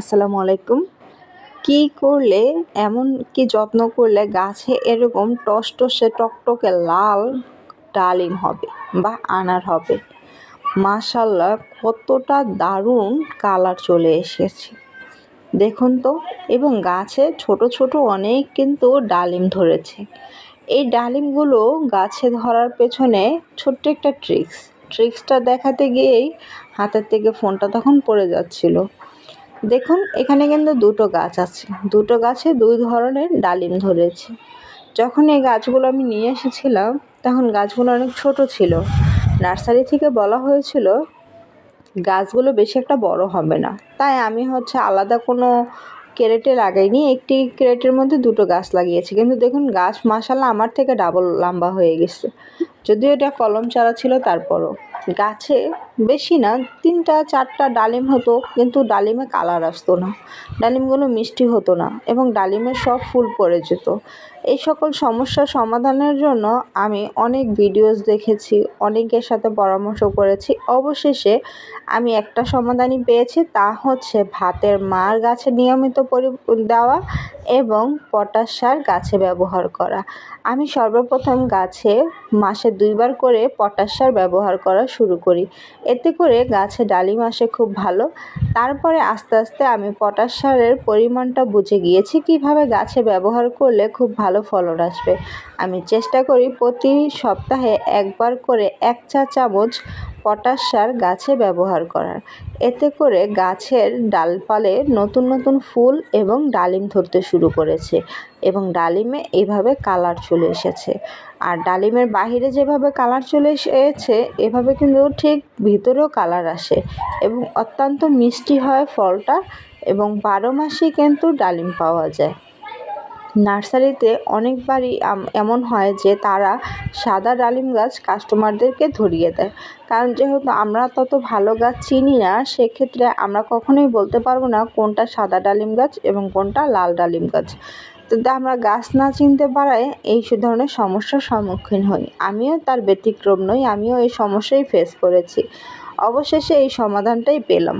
আসসালামু আলাইকুম। কি করলে, এমন কি যত্ন করলে গাছে এরকম টস টসটসে টকটকে লাল ডালিম হবে বা আনার হবে? মাশাল্লাহ কতটা দারুণ কালার চলে এসেছে। দেখুন তো, এবং গাছে ছোট ছোট অনেক কিন্তু ডালিম ধরেছে। এই ডালিমগুলো গাছে ধরার পেছনে ছোট্ট একটা ট্রিক্স। ট্রিক্সটা দেখাতে গিয়েই হাতের থেকে ফোনটা তখন পড়ে যাচ্ছিল। দেখুন, এখানে কিন্তু দুটো গাছ আছে। দুটো গাছে দুই ধরনের ডালিম ধরেছে। যখন এই গাছগুলো আমি নিয়ে এসেছিলাম, তখন গাছগুলো অনেক ছোট ছিল। নার্সারি থেকে বলা হয়েছিল, গাছগুলো বেশি একটা বড় হবে না। তাই আমি হচ্ছে আলাদা কোনো ক্যারেটে লাগাইনি, একটি ক্যারেটের মধ্যে দুটো গাছ লাগিয়েছি। কিন্তু দেখুন, গাছ মাসাল্লাহ আমার থেকে ডাবল লম্বা হয়ে গেছে। যদিও এটা কলম চারা ছিল, তারপরও। গাছে বেশি না, তিনটা, চারটা ডালিম হতো, কিন্তু ডালিমে কালার আসতো না। ডালিমগুলো মিষ্টি হতো না এবং ডালিমের সব ফুল পড়ে যেত। এই সকল সমস্যার সমাধানের জন্য আমি অনেক ভিডিওস দেখেছি, অনেকের সাথে পরামর্শ করেছি। অবশেষে আমি একটা সমাধানই পেয়েছি, তা হচ্ছে ভাতের মার গাছে নিয়মিত পরি দেওয়া এবং পটাশ সার গাছে ব্যবহার করা। আমি সর্বপ্রথম গাছে মাসে দুইবার করে পটাশ সার ব্যবহার করা শুরু করি। এতে করে গাছে ডালিম আসে খুব ভালো। তারপরে আস্তে আস্তে আমি পটাশ সারের পরিমাণটা বুঝে গিয়েছি কীভাবে গাছে ব্যবহার করলে খুব ভালো ফলন আসবে। আমি চেষ্টা করি প্রতি সপ্তাহে একবার করে এক চা চামচ পটাশ সার গাছে ব্যবহার করার। এতে করে গাছের ডালপালে নতুন নতুন ফুল এবং ডালিম ধরতে শুরু করেছে এবং ডালিমে এইভাবে কালার চলে এসেছে। আর ডালিমের বাহিরে যেভাবে কালার চলে এসেছে, এভাবে কিন্তু ঠিক ভিতরেও কালার আসে এবং অত্যন্ত মিষ্টি হয় ফলটা এবং বারো মাসেই কিন্তু ডালিম পাওয়া যায়। নার্সারিতে অনেকবারই এমন হয় যে তারা সাদা ডালিম গাছ কাস্টমারদেরকে ধরিয়ে দেয়। কারণ যেহেতু আমরা তত ভালো গাছ চিনি না, সেক্ষেত্রে আমরা কখনোই বলতে পারব না কোনটা সাদা ডালিম গাছ এবং কোনটা লাল ডালিম গাছ। তো আমরা গাছ না চিনতে পারায় এই ধরনের সমস্যার সম্মুখীন হই। আমিও তার ব্যতিক্রম নই, আমিও এই সমস্যাই ফেস করেছি। অবশেষে এই সমাধানটাই পেলাম।